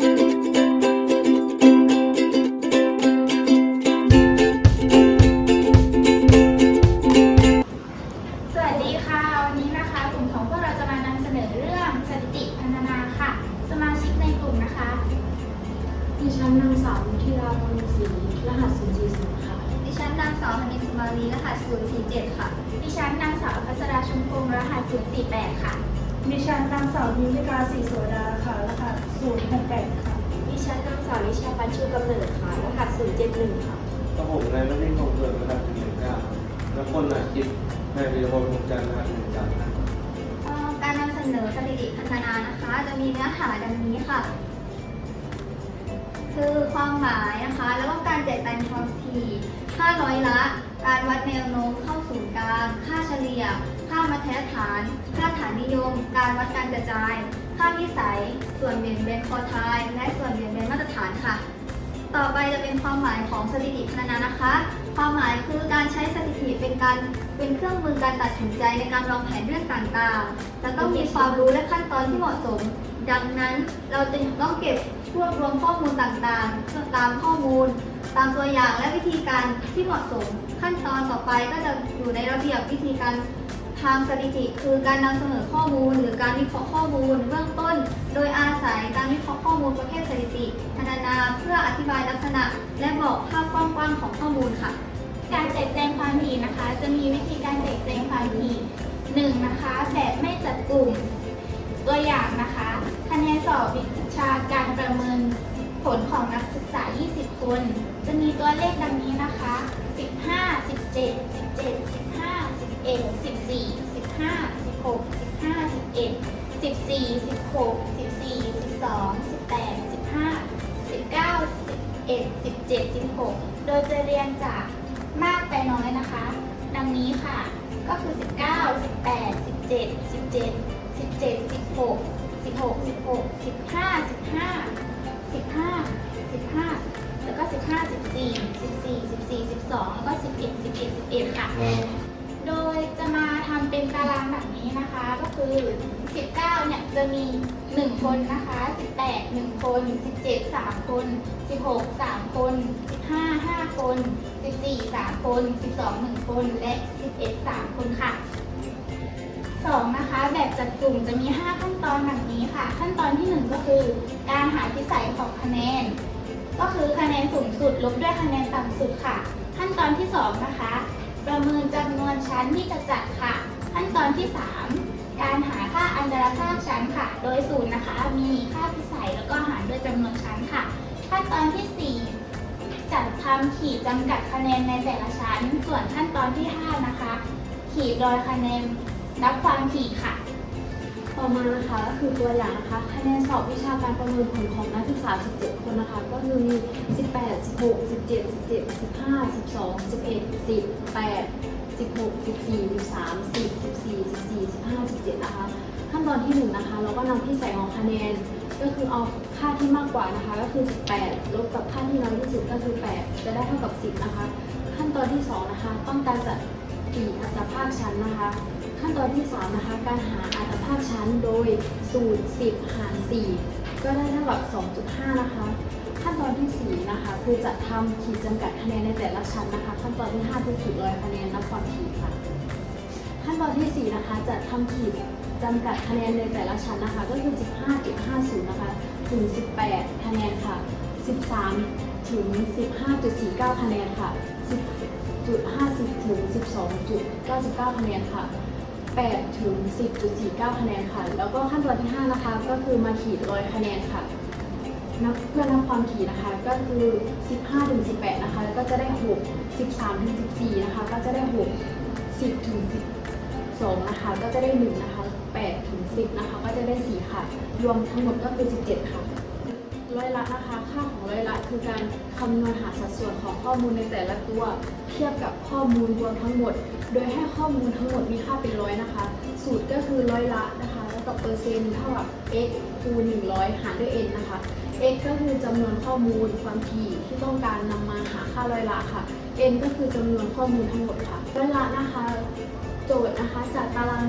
ส นนางสาววิชาปันชูกำเนิดค่ะรหัส071 ค่ะกับผมนายมณีคงเกิดระดับหนึ่งเก้าและคนอาชีพนายวิรพลคงจันทร์รหัสหนึ่งจันทร์เอ่อการนำเสนอสถิติพัฒนานะคะ จะมีเนื้อหาดังนี้ค่ะ คือความหมายนะคะ แล้วก็การแจกแจงความถี่ค่าร้อยละ การวัดแนวโน้มเข้าศูนย์กลาง ค่าเฉลี่ย ค่ามาตรฐาน ค่าฐานนิยม การวัดการกระจาย ค่าวิสัย ส่วนเบี่ยงเบนคอทายและส่วนเบี่ยงเบนมาตรฐานค่ะ ต่อไปจะเป็นความหมายของสถิติพันนะคะ ความหมายคือการใช้สถิติเป็นการเป็นเครื่องมือการตัดสินใจในการวางแผนเรื่องต่างๆ และต้องมีความรู้และขั้นตอนที่เหมาะสม ดังนั้นเราจึงต้องเก็บรวบรวมข้อมูลต่างๆ ตามข้อมูล ตามตัวอย่างและวิธีการที่เหมาะสม ขั้นตอนต่อไปก็จะอยู่ในระเบียบวิธีการทางสถิติ คือการนำเสนอข้อมูล หรือการวิเคราะห์ข้อมูล ลประเภทสถิติพัฒนาเพื่ออธิบายลักษณะ และบอกภาพกว้างๆของข้อมูลค่ะ การแจกแจงความถี่นะคะ จะมีวิธีการแจกแจงความถี่หนึ่งนะคะแบบไม่จัดกลุ่ม ตัวอย่างนะคะคะแนนสอบวิชาการประเมินผลของนักศึกษา 20 คน จะมีตัวเลขดังนี้นะคะ 15 17 17 15 11 14 15 16 15 11 14 16 14 12 18 15 19 11 17 16 โดยจะเรียงจากมากไปน้อยนะคะ ดังนี้ค่ะ ก็คือ 19 18 17 17 17 16 16 16 15 15 15 15 แล้วก็ 15 14 14 14 12 แล้วก็ 11 11 11 ค่ะ โดยจะมาทำเป็นตารางแบบนี้นะคะ ก็คือ 19 เนี่ยจะมี 1 คนนะคะ 18 1 คน 17 3 คน 16 3 คน 15 5 คน 14 3 คน 12 1 คน และ 11 3 คนค่ะ 2 นะคะ แบบจัดกลุ่มจะมี 5 ขั้นตอนแบบนี้ค่ะ ขั้นตอนที่ 1 ก็คือการหาพิสัยของคะแนน ก็คือคะแนนสูงสุดลบด้วยคะแนนต่ำสุดค่ะ ขั้นตอนที่ 2 นะคะ ประเมินจำนวนชั้นที่จะจัดค่ะ ขั้นตอนที่ 3 การหาค่าอันตรภาคชั้นค่ะ โดยศูนย์นะคะ มีค่าพิสัยแล้วก็หารด้วยจำนวนชั้นค่ะ ขั้นตอนที่ 4 จัดทำขีดจำกัดคะแนนในแต่ละชั้น ส่วนขั้นตอนที่ 5 นะคะ ขีดรอยคะแนนนับความถี่ค่ะ ต่อมานะคะก็คือตัวอย่างนะคะคะแนนสอบวิชาการประเมินผลของนักศึกษา 17 คนนะคะ ก็คือมี 18 16 17 17 15 12 11 10 8 16 14 13 10 14 14 15 17 นะคะ ขั้นตอนที่ 1 นะคะ เราก็นำที่ใส่ของคะแนน ก็คือเอาค่าที่มากกว่านะคะ ก็คือ 18 ลบกับค่าที่น้อยที่สุดก็คือ 8 จะได้เท่ากับ 10 นะคะ ขั้นตอนที่ 2 นะคะ ต้องการจัดสี่อัตราภาคชั้นนะคะ ขั้นตอนที่ 3 นะคะ การหาอัตราภาคชั้นโดยสูตร 10 หาร 4 ก็ได้เท่ากับ 2.5 นะคะ ขั้นตอนที่ 4 นะคะ คือจะทำขีดจำกัดคะแนนในแต่ละชั้นนะคะ ขั้นตอนที่ 5 คือขีดรอยคะแนนนับความถี่ค่ะ ขั้นตอนที่ 4 นะคะ จะทำขีดจำกัดคะแนนในแต่ละชั้นนะคะ ก็คือ 15.50 นะคะ ถึง 18 คะแนนค่ะ 13 ถึง 15.49 คะแนนค่ะ10.50 ถึง 12.99 คะแนนค่ะ 8ถึง10.49 คะแนนค่ะ แล้วก็ขั้นตอนที่ 5 นะคะ ก็คือมาขีดรอยคะแนนค่ะนับเพื่อนับความถี่นะคะ ก็คือ 15ถึง18 นะคะแล้วก็จะได้ 6 13ถึง14 นะคะ ก็จะได้ 6 10ถึง12 นะคะ ก็จะได้ 1 นะคะ8ถึง10 นะคะ ก็จะได้ 4 ค่ะ รวมทั้งหมดก็คือ 17 ค่ะ ร้อยละนะคะ ค่าของร้อยละคือการคำนวณหาสัดส่วนของข้อมูลในแต่ละตัว เทียบกับข้อมูลรวมทั้งหมด โดยให้ข้อมูลทั้งหมดมีค่าเป็นร้อยนะคะ สูตรก็คือร้อยละนะคะ แล้วกับเปอร์เซ็นต์เท่ากับ x คูณ100 หารด้วย n นะคะ x ก็คือจำนวนข้อมูลความถี่ที่ต้องการนำมาหาค่าร้อยละค่ะ n ก็คือจำนวนข้อมูลทั้งหมดค่ะร้อยละนะคะ โจทย์นะคะจากตาราง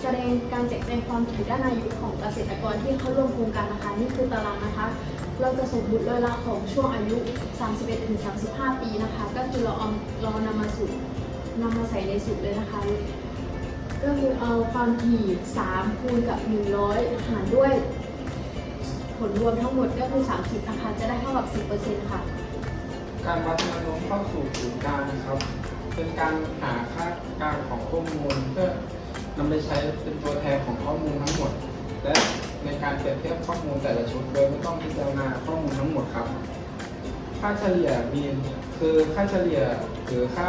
แสดงการแจกแจงความถี่ด้านอายุของเกษตรกรที่เข้าร่วมโครงการนะคะ นี่คือตารางนะคะ เราจะสมมุติเวลาของช่วงอายุ 31ถึง35 ปีนะคะ ก็คือเราเอาเรานำมาสูตรนำมาใส่ในสูตรเลยนะคะ ก็คือเอาความถี่3คูณกับ 100 หารด้วย ผลรวมทั้งหมดก็คือ 30 นะคะ จะได้เท่ากับ 10%ค่ะ การวัดแนวโน้มเข้าสู่ศูนย์กลางนะครับ เป็นการหาค่ากลารของข้อมูลเพื่อนำไปใช้เป็นตัวแทนของข้อมูลทั้งหมด และ ในการเปรียบเทียบข้อมูลแต่ละชุด โดยไม่ต้องพิจารณาข้อมูลทั้งหมดครับ ค่าเฉลี่ยมีนคือค่าเฉลี่ยหรือค่า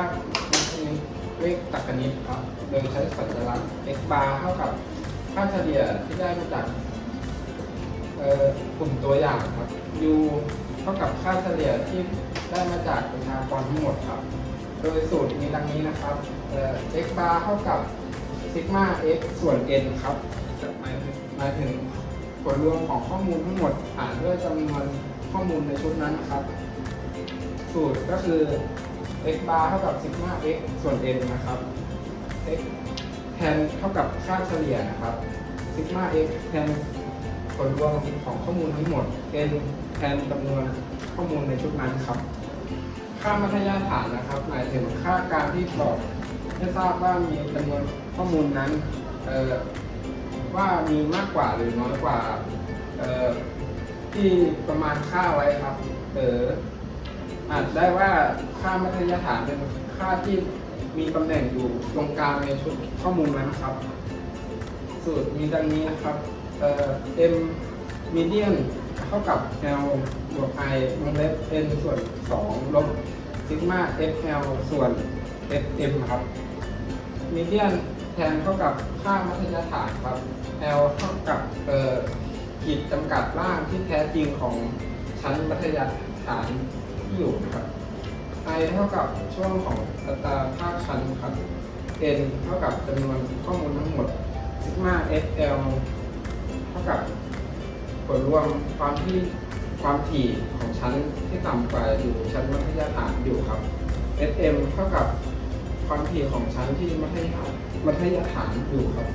เลขตรรกนิตครับ โดยใช้สัญลักษณ์ x bar เท่ากับค่าเฉลี่ยที่ได้มาจากกลุ่มตัวอย่างครับ u เท่ากับค่าเฉลี่ยที่ได้มาจากประชากรทั้งหมดครับ โดยสูตรมีดังนี้นะครับ x bar เท่ากับ sigma x ส่วน n ครับหมายถึง ผลรวมของข้อมูลทั้งหมดหารด้วยจำนวนข้อมูลในชุดนั้นครับ สูตรก็คือ x bar เท่ากับ sigma x ส่วน n นะครับ x แทนเท่ากับค่าเฉลี่ยนะครับ sigma x แทนผลรวมของข้อมูลทั้งหมด n แทนจำนวนข้อมูลในชุดนั้นครับ ค่ามัธยฐานนะครับ หมายถึงค่าการที่บอกให้ทราบว่ามีจำนวนข้อมูลนั้นเอ่อ ว่ามีมากกว่าหรือน้อยกว่าเอ่อที่ประมาณค่าไว้ครับหรืออาจได้ว่าค่ามัธยฐานเป็นค่าที่มีตำแหน่งอยู่ตรงกลางในชุดข้อมูลนั้นครับ สูตรมีดังนี้นะครับเอ่อ m median เท่ากับ l บวก i วงเล็บ n ส่วน 2 ลบ sigma fl ส่วน fm ครับ median แทนเท่ากับค่ามัธยฐานครับ l เท่ากับเอ่อขีดจำกัดล่างที่แท้จริงของชั้นมัธยฐานที่อยู่นะครับ i เท่ากับช่วงของอัตราภาคชั้นครับ n เท่ากับจำนวนข้อมูลทั้งหมด sigma fl เท่ากับผลรวมความที่ความถี่ของชั้นที่ต่ำกว่าอยู่ชั้นมัธยฐานอยู่ครับ sm เท่ากับความถี่ของชั้นที่มัธยฐานมัธยฐานอยู่ครับ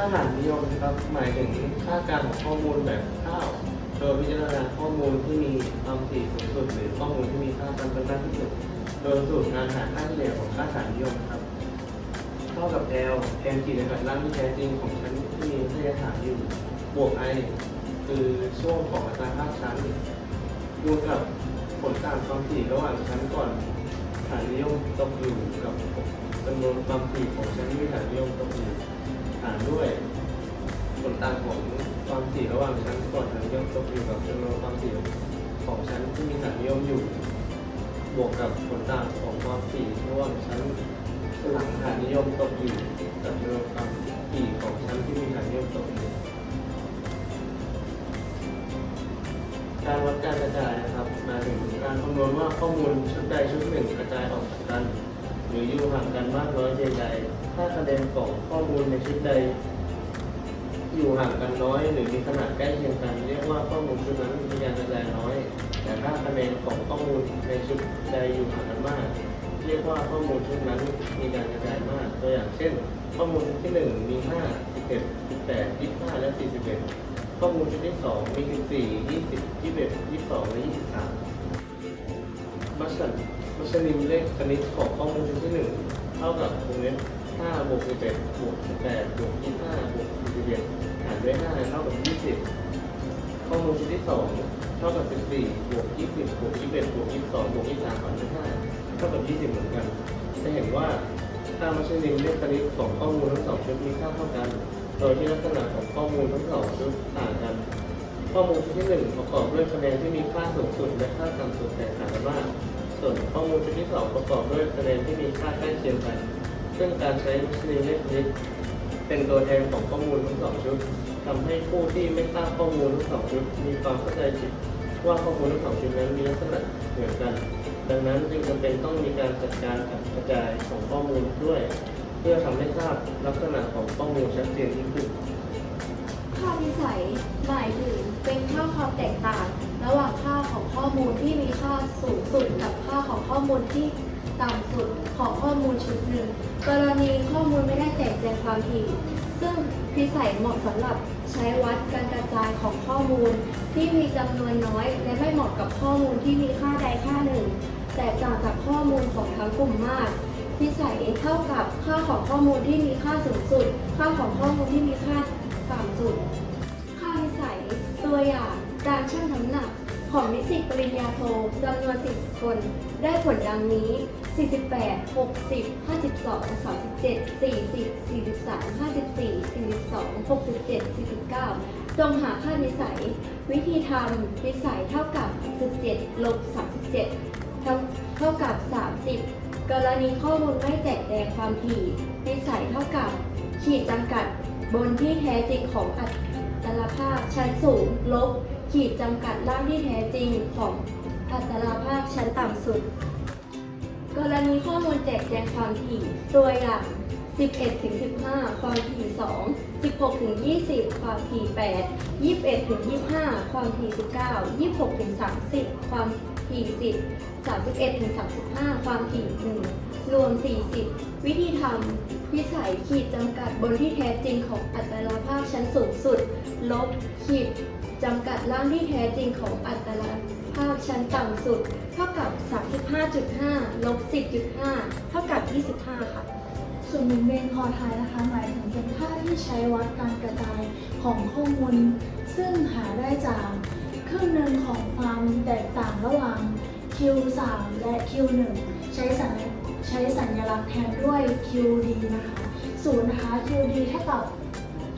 ค่าฐานนิยมนะครับหมายถึงค่าการของข้อมูลแบบข้าวโดยพิจารณาข้อมูลที่มีความถี่สูงสุดหรือข้อมูลที่มีค่าการเป็นมากที่สุดโดยสูตรการหาค่าเฉลี่ยของค่าฐานนิยมครับเท่ากับ L แทนขีดจำกัดล่างที่แท้จริงของชั้นที่มีมัธยฐานอยู่บวก I คือช่วงของอัตราภาชั้นคูณกับผลต่างความถี่ระหว่างชั้นก่อนฐานนิยมตกอยู่กับจำนวนความถี่ของชั้นที่ฐานนิยมตกอยู่ หารด้วยผลต่างของความถี่ระหว่างชั้นก่อนฐานนิยมตกอยู่กับจำนวนความถี่ของชั้นที่มีฐานนิยมอยู่ บวกกับผลต่างของความถี่ระหว่างชั้นหลังฐานนิยมตกอยู่กับจำนวนความถี่ของชั้นที่มีฐานนิยมตกอยู่การวัดการกระจายนะครับหมายถึงการคำนวณว่าข้อมูลชุดใดชุดหนึ่งกระจายออกจากกัน หรืออยู่ห่างกันมากน้อยเพียงใด ถ้าคะแนนของข้อมูลในชุดใด อยู่ห่างกันน้อย หรือมีขนาดใกล้เคียงกัน เรียกว่าข้อมูลชุดนั้นมีการกระจายน้อย แต่ถ้าคะแนนของข้อมูลในชุดใดอยู่ห่างกันมาก เรียกว่าข้อมูลชุดนั้นมีการกระจายมาก ตัวอย่างเช่น ข้อมูลชุดที่หนึ่งมี 5 11 18 25 และ 41 ข้อมูลชุดที่สองมี 14 20 21 22 และ 23มัชมัชนิมเลขคณิตของข้อมูลชุดที่หนึ่งเท่ากับวงเล็บ 5บวก11บวก18บวก25บวก41หารด้วย5เท่ากับ20ข้อมูลชุดที่สองเท่ากับ14บวก20บวก21บวก22บวก23หารด้วย5เท่ากับ20เหมือนกัน จะเห็นว่าค่ามัชนิมเลขคณิตของข้อมูลทั้งสองชุดมีค่าเท่ากัน โดยที่ลักษณะของข้อมูลทั้งสองชุดต่างกัน ข้อมูลชุดที่หนึ่งประกอบด้วยคะแนนที่มีค่าสูงสุดและค่าต่ำสุดแตกต่างกันมากส่วนข้อมูลชุดที่สองประกอบด้วยคะแนนที่มีค่าใกล้เคียงกัน ซึ่งการใช้มัชนีเลขคณิตเป็นตัวแทนของข้อมูลทั้งสองชุดทำให้ผู้ที่ไม่ทราบข้อมูลทั้งสองชุดมีความเข้าใจผิดว่าข้อมูลทั้งสองชุดนั้นมีลักษณะเหมือนกัน ดังนั้นจึงจำเป็นต้องมีการจัดการกระจายของข้อมูลด้วย เพื่อทำให้ทราบลักษณะของข้อมูลชัดเจนยิ่งขึ้นค่าวิสัยหมายถึงเป็นค่าความแตกต่าง ระหว่างค่าของข้อมูลที่มีค่าสูงสุดกับค่าของข้อมูลที่ ต่ำสุดของข้อมูลชุดหนึ่ง กรณีข้อมูลไม่ได้แจกแจงความถี่ ซึ่งพิสัยเหมาะสำหรับใช้วัดการกระจายของข้อมูล ที่มีจำนวนน้อย และไม่เหมาะกับข้อมูลที่มีค่าใดค่าหนึ่ง แตกต่างจากข้อมูลของทั้งกลุ่มมากพิสัยเท่ากับค่าของข้อมูลที่มีค่าสูงสุด ค่าของข้อมูลที่มีค่าต่ำสุด ค่าพิสัยตัวอย่างการชั่งน้ำหนักของนิสิตปริญญาโทจำนวน10คน ได้ผลดังนี้ 48 60 52 37 40 43 54 42 67 49จงหาค่านิสัย วิธีทำนิสัยเท่ากับ17ลบ37เท่าเท่ากับ30กรณีข้อมูลไม่แตกแจงความถี่นิสัยเท่ากับ ขีดจำกัดบนที่แท้จริงของอัตราภาพชั้นสูงลบขีดจำกัดล่างที่แท้จริงของอัตราภาพชั้นต่ำสุด กรณีข้อมูลแจกแจงความถี่ตัวอย่าง 11ถึง15 ความถี่ 2 16ถึง20 ความถี่ 8 21ถึง25 ความถี่ 19 26ถึง30 ความถี่ 10 31ถึง35 ความถี่ 1 รวม 40 วิธีทำวิสัยขีดจำกัดบนที่แท้จริงของอัตราภาพชั้นสูงสุด ลบขีด จำกัดล่างที่แท้จริงของอัตราภาพชั้นต่ำสุด เท่ากับ 35.5 ลบ 10.5 เท่ากับ 25 ค่ะ ส่วนหนึ่งเบนคอไทยนะคะหมายถึงเป็นค่าที่ใช้วัดการกระจายของข้อมูล ซึ่งหาได้จากครึ่งหนึ่งของความแตกต่างระหว่าง Q3 และ Q1 ใช้สัญใช้สัญลักษณ์แทนด้วย QD นะคะศูนย์นะคะ QD เท่ากับ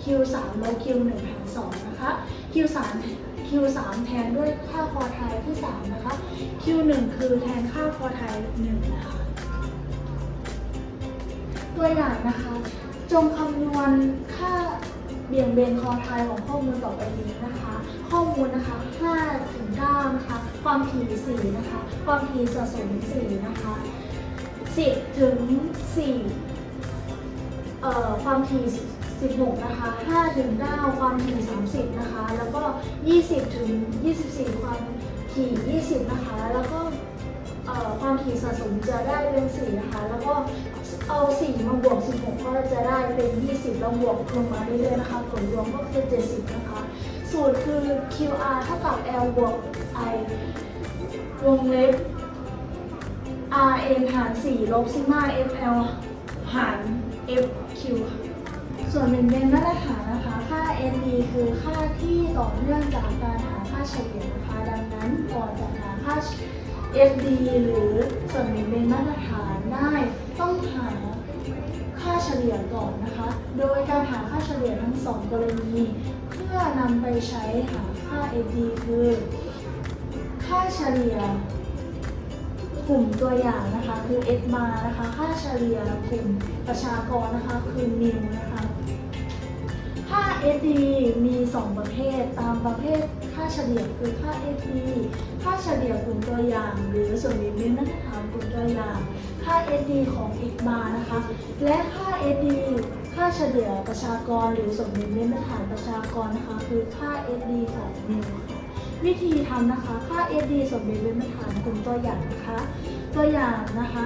Q3 ลบ Q1 หาร 2 นะคะ Q3 Q3 แทนด้วยค่าคอไทยที่ 3 นะคะ Q1 คือแทนค่าคอไทย1นะคะ ตัวอย่างนะคะ จงคำนวณค่าเบี่ยงเบนคอไทยของข้อมูลต่อไปนี้นะคะ ข้อมูลนะคะ5ถึง9นะคะ ความถี่4นะคะ ความถี่สะสม4นะคะ10ถึง4เอ่อความถี่ 16 นะคะ 5 ถึง 9 ความถี่ 30 นะคะ แล้วก็ 20 ถึง 24 ความถี่ 20 นะคะ แล้วก็ความถี่สะสมจะได้เป็น 4 นะคะ แล้วก็เอา 4 มาบวก 16 ก็จะได้เป็น 20แล้วบวกลงมาเรื่อยๆนะคะ ผลรวมก็คือ 70 นะคะ สูตรคือ QR เท่ากับ L บวก I วงเล็บ RN หาร 4 ลบซิมา FL หาร FQ ค่ะ ส่วนหนึ่งเป็นมาตรฐานนะคะ ค่า ND คือค่าที่ต่อเนื่องจากการหาค่าเฉลี่ยนะคะ ดังนั้นก่อนจะหาค่า FD หรือส่วนหนึ่งเป็นมาตรฐานได้ต้องหาค่าเฉลี่ยก่อนนะคะ โดยการหาค่าเฉลี่ยทั้งสองกรณี เพื่อนำไปใช้หาค่า FD คือ ค่าเฉลี่ยกลุ่มตัวอย่างนะคะคือ S bar นะคะ ค่าเฉลี่ยกลุ่มประชากรนะคะ คือมิวนะคะ ค่า SD มี 2 ประเภท ตามประเภทค่าเฉลี่ยคือค่า SD ค่าเฉลี่ยกลุ่มตัวอย่าง หรือส่วนวิเศษมาตรฐานกลุ่มตัวอย่าง ค่า SD ของ X bar นะคะ และค่า SD ค่าเฉลี่ยประชากร หรือส่วนวิเศษมาตรฐานประชากรนะคะ คือค่า SD ของมิวค่ะวิธีทำนะคะ ค่า SD ส่วนเบนเป็นมาตรฐานกลุ่มตัวอย่างนะคะ ตัวอย่างนะคะ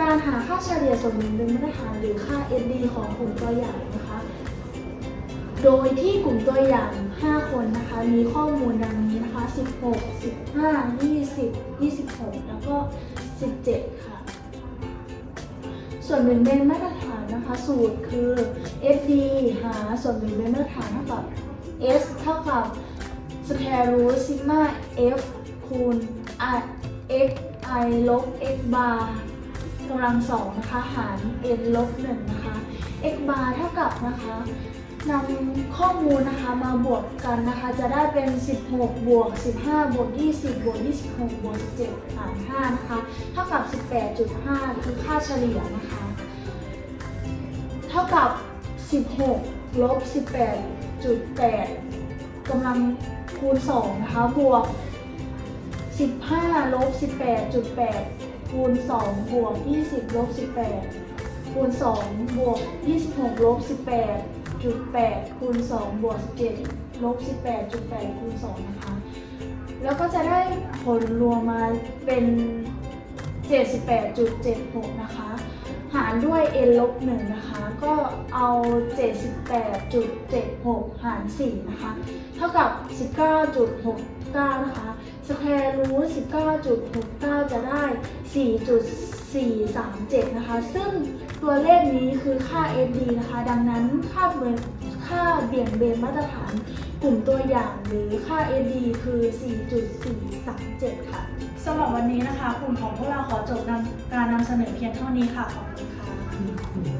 การหาค่าเฉลี่ยส่วนเบนเป็นมาตรฐานหรือค่า SD ของกลุ่มตัวอย่างนะคะ โดยที่กลุ่มตัวอย่าง 5 คนนะคะ มีข้อมูลดังนี้นะคะ 16 15 20 26 แล้วก็ 17 ค่ะ ส่วนหนึ่งเป็นมาตรฐานนะคะ สูตรคือ FD หาส่วนหนึ่งเป็นมาตรฐานเท่ากับ S เท่ากับ square root sigma f คูณ i x i ลบ x bar กำลังสองนะคะ หาร n ลบหนึ่งนะคะ x bar เท่ากับนะคะ นำข้อมูลนะคะมาบวกกันนะคะ จะได้เป็น 16 บวก 15 บวก 20 บวก 26 บวก 17หาร5นะคะ เท่ากับ 18.5 คือค่าเฉลี่ยนะคะ เท่ากับ 16 ลบ 18.8กำลังคูณ 2 นะคะ บวก 15 ลบ 18.8 คูณ 2 บวก 20 ลบ 18 คูณ 2 บวก 26 ลบ 18 18.8คูณ2บวก17ลบ18.8คูณ2นะคะ แล้วก็จะได้ผลรวมมาเป็น 78.76 นะคะ หารด้วย n ลบ1นะคะ ก็เอา 78.76 หาร 4 นะคะ เท่ากับ 19.6 9นะคะสแควร์รูท19.69จะได้4.437นะคะ ซึ่งตัวเลขนี้คือค่า SD นะคะ ดังนั้นค่าเบค่าเบี่ยงเบนมาตรฐานกลุ่มตัวอย่างหรือค่า SD คือ 4.437 ค่ะ สำหรับวันนี้นะคะกลุ่มของพวกเราขอจบการนำเสนอเพียงเท่านี้ค่ะ ขอบคุณค่ะ